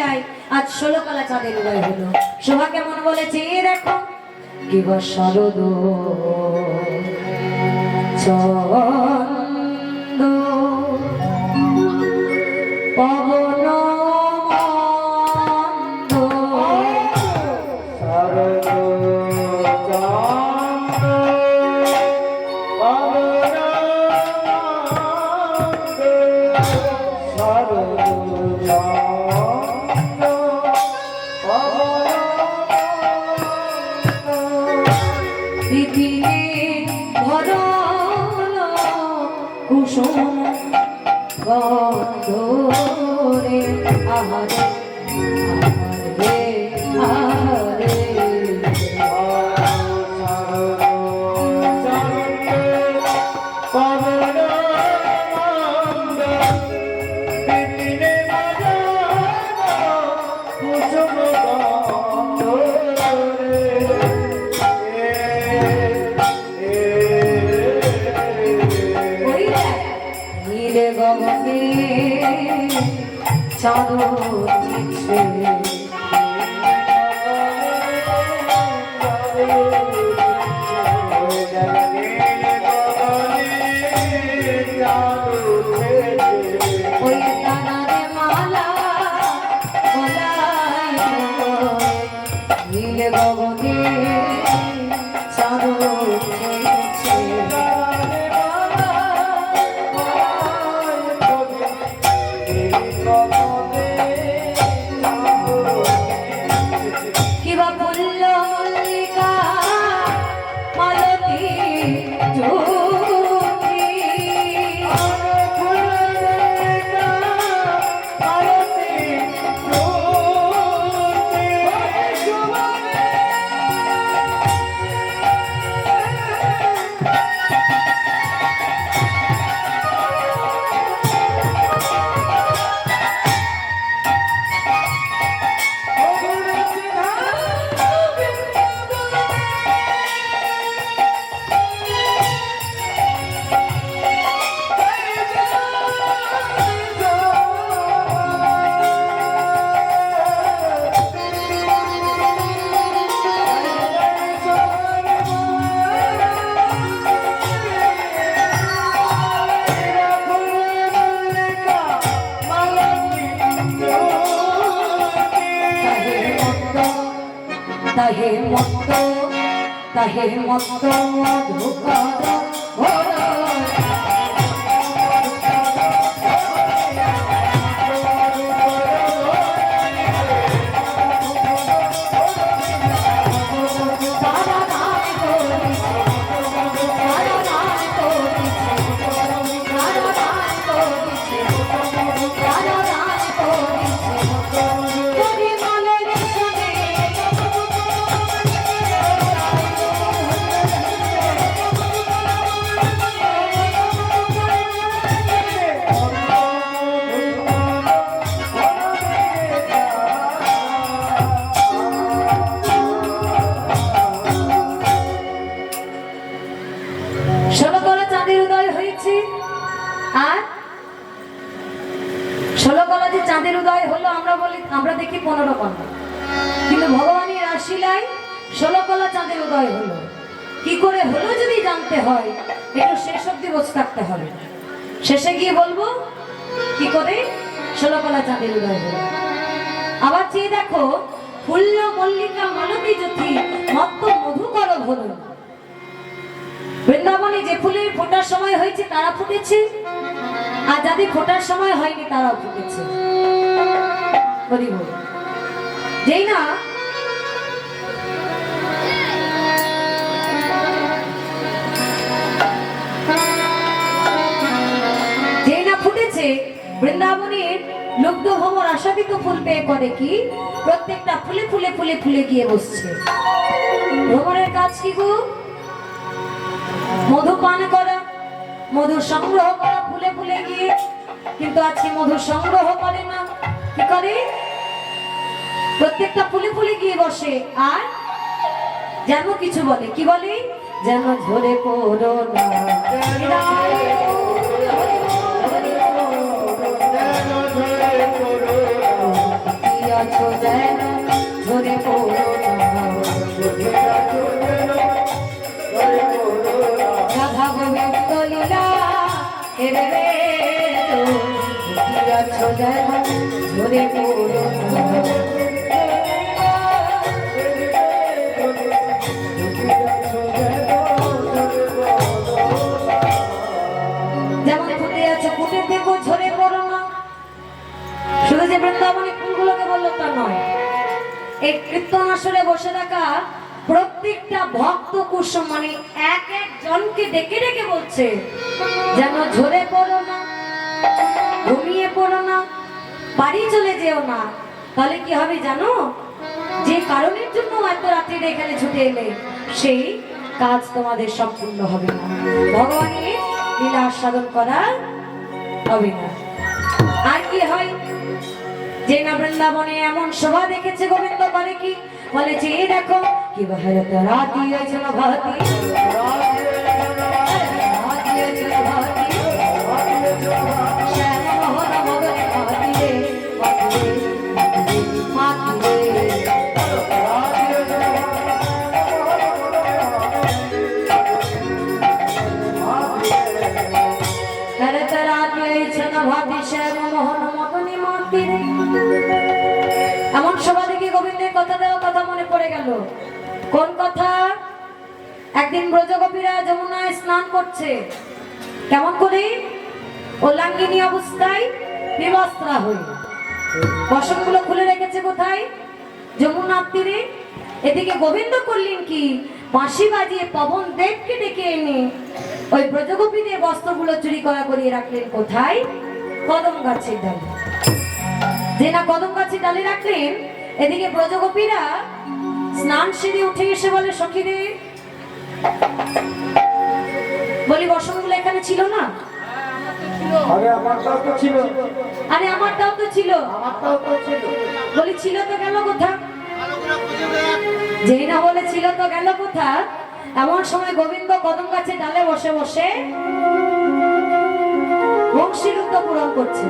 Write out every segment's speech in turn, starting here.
রাশিলায় আজ ষোলো কলা চাঁদের উদয় হলো। শোভা কেমন বলেছে? দেখো। কি শরদ গন্ধরে আহারে চাঁদ তাহে মত্ত মধুকর চাঁদের উদয় হলো, আমরা বলি, আমরা দেখি পনেরো কলা কিন্তু ভগবানের রাশিলায় ষোলো কলা চাঁদের উদয় হলো। কি করে হলো যদি জানতে হয় একটু শেষ অব্দি বসে থাকতে হবে। শেষে গিয়ে বলব, কি করে? ষোলো কলা চাঁদের উদয় হলো। আবার চেয়ে দেখো, ফুল্ল মল্লিকা মালতী জ্যোতি মত্ত মধুকর হলো বৃন্দাবনে যে ফুলের ফোটার সময় হয়েছে, তারা ফুটেছে। আর যাদের ফোটার সময় হয়নি, তারাও ফুটেছে। হরি বল। যেই না বৃন্দাবনের লুব্ধ ভ্রমর আশাদিত ফুল পেয়ে করে কি? প্রত্যেকটা ফুলে ফুলে ফুলে ফুলে গিয়ে বসছে। ভ্রমণের কাজ কি গো? মধু পান করা, মধু সংগ্রহ করা, ফুলে ফুলে গিয়ে। কিন্তু আজকে মধু সংগ্রহ করে না। কি করে? প্রত্যেকটা ফুলে ফুলে গিয়ে বসে। আর যেন কিছু বলে। কি বলে? যেন ঝরে পড়ো ঝরে শুধু যে বৃন্দাবনী ফুলগুলোকে বলল, তা নয়। এই কীর্তন আসরে বসে থাকা প্রত্যেকটা ভক্ত কুসুম মানে এক এক জনকে ডেকে ডেকে বলছে, যেন ঝরে পড়ো না, ঘুমিয়ে পড়ো না, বাড়ি চলে যেও না। তাহলে কি হবে জানো? যে কারণের জন্য এত রাত্রিরে এখানে ছুটে এলে, সেই কাজ তোমাদের সম্পূর্ণ হবে না। ভগবানের লীলা আস্বাদন করা হবে না। আর কি হয়? যে না বৃন্দাবনে এমন শোভা দেখেছে গোবিন্দ বলে কি? বলে যে দেখো, কি ভারত রাতি হয়েছিল ভাতি রাতি কোন কথা? একদিন ব্রজগোপীরা যমুনায় স্নান করছে। কেমন করে? ওলাঙ্গিনী অবস্থায় বিবস্ত্রা হয়ে। বসনগুলো খুলে রেখেছে কোথায়? যমুনার তীরে। এদিকে গোবিন্দ করলেন কি? বাঁশি বাজিয়ে পবন দেবকে ডেকে এনে ওই ব্রজগোপীদের বস্ত্রগুলো চুরি করা করিয়ে রাখলেন কোথায়? কদম গাছের ডালে। যে না কদম গাছে ডালে রাখলেন, এদিকে ব্রজগোপীরা স্নান সেরে উঠে এসে বলে সখীরে বলি বসনগুলো এখানে ছিল না? আরে আমারটাও তো ছিল। আরে আমারটাও তো তো ছিল। বলি ছিল তো গেল কোথা? যেই না বলে ছিল তো গেল কোথা? এমন সময় গোবিন্দ কদম গাছে ডালে বসে বসে বংশীরুদ্ধ পূরণ করছে।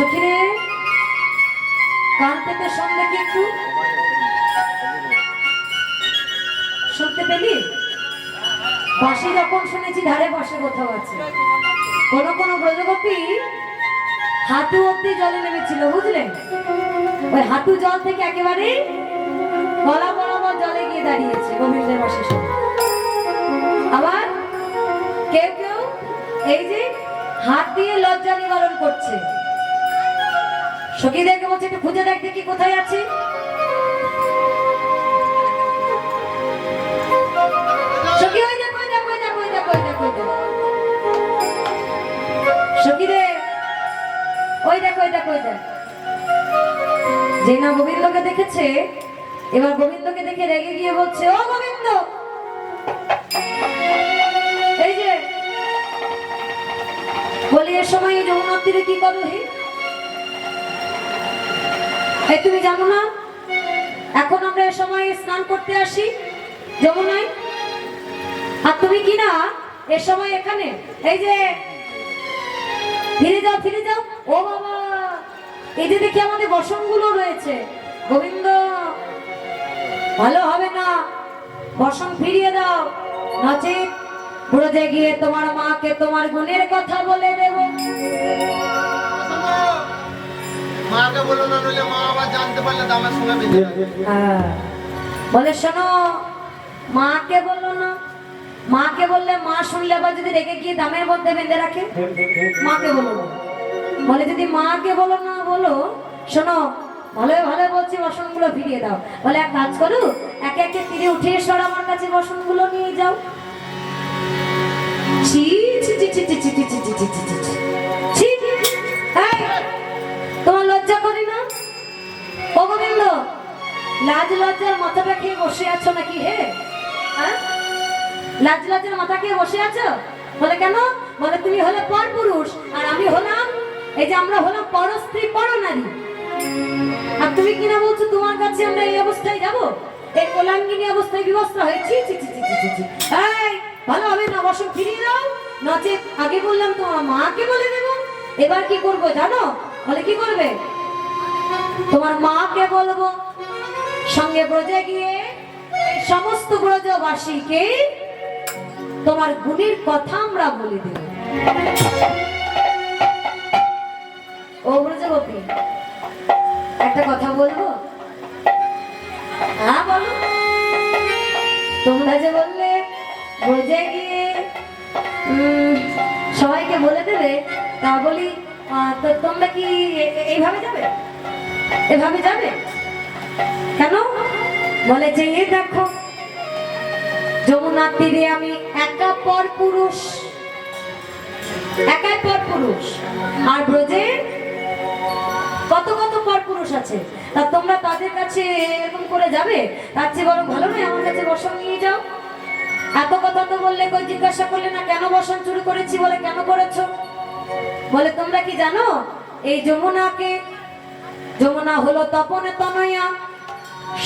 সখীরে কান পেতে শুনলে কি শুনতে পেলি? বাঁশি যখন শুনেছি, ধারে বসে কোথাও আছে। কোন কোন ব্রজগোপী হাঁটু অব্দি জলে নেমেছিল বুঝলেন ওই হাঁটু জল থেকে একেবারে গলা বরাবর জলে গিয়ে দাঁড়িয়েছে গোবিন্দের বাসে শুনে আবার কেউ কেউ এই যে হাত দিয়ে লজ্জা নিবারণ করছে। সখীদেরকে বলছে, একটু খুঁজে দেখ দেখি কোথায় আছে। সখী, ওই দেখো দেখো দেখো দেখো দেখো, ওই সখী রে ওই দেখো ওই দেখো দেখ। যে না গোবিন্দকে দেখেছে, এবার গোবিন্দকে দেখে রেগে গিয়ে বলছে, ও গোবিন্দ! এই যে, বলি, এ সময় যমুনার তীরে কি করো হে এই তুমি জানো না? এখন আমরা এ সময় স্নান করতে আসি। যমুনায় আর তুমি কি না? এ সময় এখানে? এই যে, ফিরে যাও ফিরে যাও। ও বাবা, এই যে দেখি আমাদের বসনগুলো রয়েছে। গোবিন্দ, ভালো হবে না। বসন ফিরিয়ে দাও। নচেত ব্রজে গিয়ে তোমার মাকে তোমার গুণের কথা বলে দেব। মাকে বলো না নইলে মা আবার জানতে পারলে দামের সঙ্গে বেঁধে হ্যাঁ। বলে শোনো মাকে বলল না মাকে বললে মা শুনলে আবার যদি রেখে গিয়ে দামের মধ্যে বেঁধে রাখে মাকে বলো বলে যদি মাকে বলো না বলো শোনো ভালো ভালো বলছি বসনগুলো ফিরিয়ে দাও বলে এক কাজ করো একে একে তীরে উঠে এসো আমার কাছে বসনগুলো নিয়ে যাও ছি ছি ছি ছি ছি ছি ছি ছি ছি ছি। ছি ও লাজ লজ্জার মাথাটা খেয়ে বসে আছো নাকি হে? হ্যাঁ? লাজ লজ্জার মাথা খেয়ে বসে আছো? বলে কেন? বলে তুমি হলে পর পুরুষ আর আমি হলাম, এই যে আমরা হলাম পর স্ত্রী, পর নারী। আর তুমি কিনা বলছো তোমার কাছে আমরা এই অবস্থায় যাব? এই কোলাঙ্গিনী অবস্থায় বিবস্ত্র হয়েছি ভালো হবে না বসন ফিরিয়ে দাও। নচেত আগে বললাম তোমার মাকে বলে দেব। এবার কি করব জানো? বলে কি করবে? তোমার মাকে বলব, সঙ্গে ব্রজে গিয়ে সমস্ত ব্রজবাসীকে তোমার গুণের কথা আমরা বলে দেব। ও ব্রজবতী একটা কথা বলব? হ্যাঁ বলো। তোমরা যে বললে ব্রজে গিয়ে সবাইকে বলে দেবে, তা বলি তোমরা কি এইভাবে যাবে? এভাবে যাবে? কেন? বলে যে, এ দেখো, যমুনার তীরে আমি একা পর পুরুষ। একাই পর পুরুষ। আর ব্রজে কত কত পর পুরুষ আছে? তা তোমরা তাদের কাছে এরকম করে যাবে? তার চেয়ে বরং ভালো নয়, আমার কাছে বসন নিয়ে যাও। এত কথা তো বললে কই জিজ্ঞাসা করলে না, কেন বসন চুরি করেছি বলে কেন করেছ? বলে, তোমরা কি জানো, এই যমুনাকে যমুনা হলো তপনে তনয়া,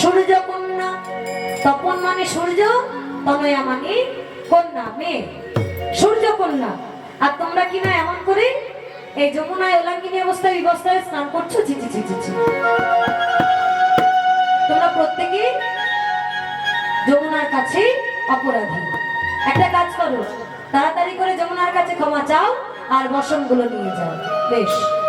সূর্য কন্যা। তপন মানে সূর্য, তনয়া মানে কন্যা, মেয়ে। সূর্য কন্যা। আর তোমরা কি না এমন করে এই যমুনায় ওলাঙ্গিনী অবস্থায় বিবস্থায় স্নান করছ? ছি ছি। তোমরা প্রত্যেকে যমুনার কাছে অপরাধী। একটা কাজ করো, তাড়াতাড়ি করে যমুনার কাছে ক্ষমা চাও আর বসনগুলো নিয়ে যাও। বেশ।